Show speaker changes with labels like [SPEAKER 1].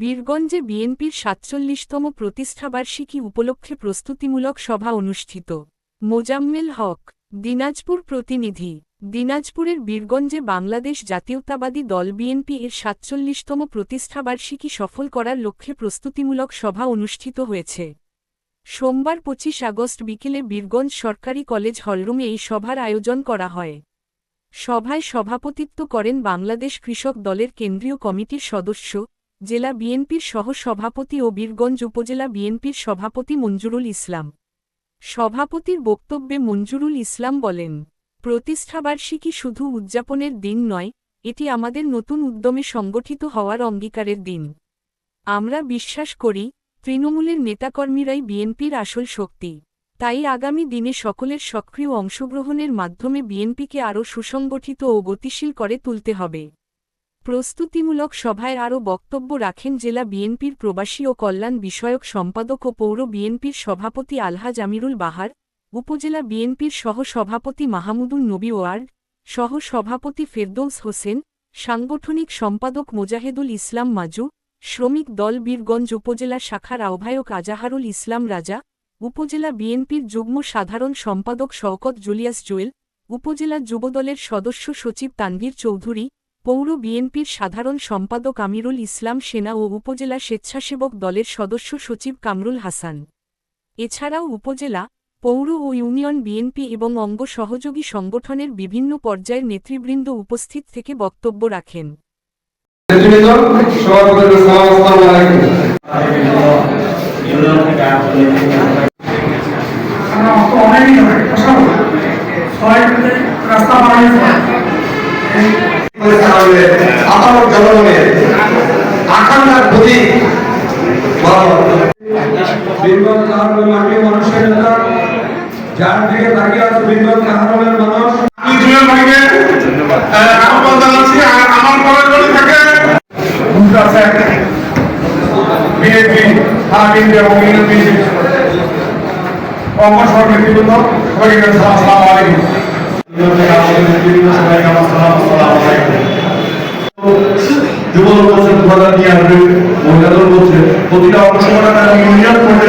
[SPEAKER 1] বীরগঞ্জে বিএনপির সাতচল্লিশতম প্রতিষ্ঠাবার্ষিকী উপলক্ষে প্রস্তুতিমূলক সভা অনুষ্ঠিত। মোজাম্মেল হক, দিনাজপুর প্রতিনিধি, দিনাজপুরের বীরগঞ্জে বাংলাদেশ জাতীয়তাবাদী দল বিএনপি এর সাতচল্লিশতম প্রতিষ্ঠাবার্ষিকী সফল করার লক্ষ্যে প্রস্তুতিমূলক সভা অনুষ্ঠিত হয়েছে। সোমবার পঁচিশ আগস্ট বিকেলে বীরগঞ্জ সরকারি কলেজ হলরুমে এই সভার আয়োজন করা হয়। সভায় সভাপতিত্ব করেন বাংলাদেশ কৃষক দলের কেন্দ্রীয় কমিটির সদস্য জেলা বিএনপির সহ-সভাপতি ও বীরগঞ্জ উপজেলা বিএনপির সভাপতি মঞ্জুরুল ইসলাম। সভাপতির বক্তব্যে মঞ্জুরুল ইসলাম বলেন প্রতিষ্ঠাবার্ষিকী শুধু উদযাপনের দিন নয়, এটি আমাদের নতুন উদ্যমে সংগঠিত হওয়ার অঙ্গীকারের দিন। আমরা বিশ্বাস করি, তৃণমূলের নেতাকর্মীরাই বিএনপির আসল শক্তি। তাই আগামী দিনে সকলের সক্রিয় অংশগ্রহণের মাধ্যমে বিএনপিকে আরও সুসংগঠিত ও গতিশীল করে তুলতে হবে। প্রস্তুতিমূলক সভায় আরও বক্তব্য রাখেন জেলা বিএনপির প্রবাসী ও কল্যাণ বিষয়ক সম্পাদক ও পৌর বিএনপির সভাপতি আলহাজ আমিরুল বাহার, উপজেলা বিএনপির সহ-সভাপতি মাহমুদুল নবী ওয়ার্ড, সহ-সভাপতি ফেরদৌস হোসেন, সাংগঠনিক সম্পাদক মোজাহেদুল ইসলাম মাজু, শ্রমিক দল বীরগঞ্জ উপজেলা শাখার আহ্বায়ক আজাহারুল ইসলাম রাজা, উপজেলা বিএনপির যুগ্ম সাধারণ সম্পাদক শওকত জুলিয়াস জুয়েল, উপজেলা যুবদলের সদস্য সচিব তানভীর চৌধুরী পৌর বিএনপির সাধারণ সম্পাদক আমিরুল ইসলাম সেনা ও উপজেলা স্বেচ্ছাসেবক দলের সদস্য সচিব কামরুল হাসান। এছাড়াও উপজেলা পৌর ও ইউনিয়ন বিএনপি এবং অঙ্গ সহযোগী সংগঠনের বিভিন্ন পর্যায়ের নেতৃবৃন্দ উপস্থিত থেকে বক্তব্য রাখেন।
[SPEAKER 2] রাস্তা
[SPEAKER 3] আপামর জনগণের আকাঙ্ক্ষার প্রতি বীরগঞ্জ কাহারমের মাটি মানুষের নেতা যার দিকে তাকিয়ে আছে বীরগঞ্জ কাহারমের মানুষ
[SPEAKER 4] আমি জুয়েল ভাইকে আহ, আহ্বান জানাচ্ছি যুবদল বলছে দু হাজার নিয়ে আসবে মহিলা বলছে প্রতিটা অংশগ্রহণ ইউনিয়ন পর্যায়ে